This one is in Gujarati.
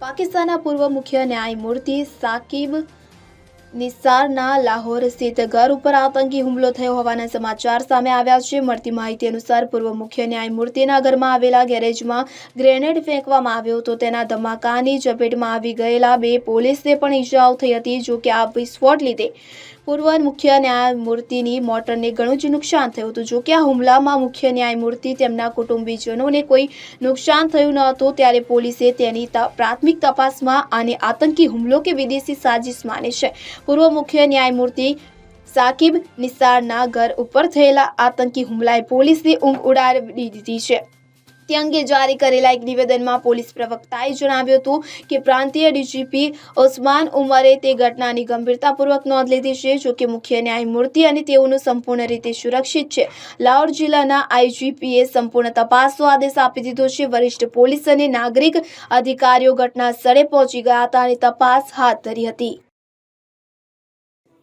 પાકિસ્તાનના પૂર્વ મુખ્ય ન્યાયમૂર્તિ સાકિબ નિસારના લાહોર સ્થિત ઘર ઉપર આતંકી હુમલો થયો હોવાના સમાચાર સામે આવ્યા છે. મળતી માહિતી અનુસાર પૂર્વ મુખ્ય ન્યાયમૂર્તિના ઘરમાં આવેલા ગેરેજમાં ગ્રેનેડ ફેંકવામાં આવ્યો હતો. તેના ધમાકાની ઝપેટમાં આવી ગયેલા બે પોલીસને પણ ઈજાઓ થઈ હતી, જો કે આ વિસ્ફોટ લીધે પૂર્વ મુખ્ય ન્યાયમૂર્તિની મોટરને ઘણું જ નુકસાન થયું હતું. જો કે આ હુમલામાં મુખ્ય ન્યાયમૂર્તિ તેમના કુટુંબીજનોને કોઈ નુકસાન થયું ન હતું, ત્યારે પોલીસે તેની પ્રાથમિક તપાસમાં આને આતંકી હુમલો કે વિદેશી સાજિશ માને છે. પૂર્વ મુખ્ય ન્યાયમૂર્તિ સાકિબ નિસારના ઘર ઉપર થયેલા આતંકી હુમલાએ પોલીસની ઊંઘ ઉડાડી દીધી છે. તે અંગે જારી કરેલા એક નિવેદનમાં પોલીસ પ્રવક્તાએ જણાવ્યું હતું કે પ્રાંતીય ડીજીપી ઓસમાન ઉમરે તે ઘટનાની ગંભીરતાપૂર્વક નોંધ લીધી છે જોકે મુખ્ય ન્યાયમૂર્તિ અને તેઓનું સંપૂર્ણ રીતે સુરક્ષિત છે. લાહોર જિલ્લાના આઈજીપીએ સંપૂર્ણ તપાસનો આદેશ આપી દીધો છે. વરિષ્ઠ પોલીસ અને નાગરિક અધિકારીઓ ઘટના સ્થળે પહોંચી ગયા હતા અને તપાસ હાથ ધરી હતી.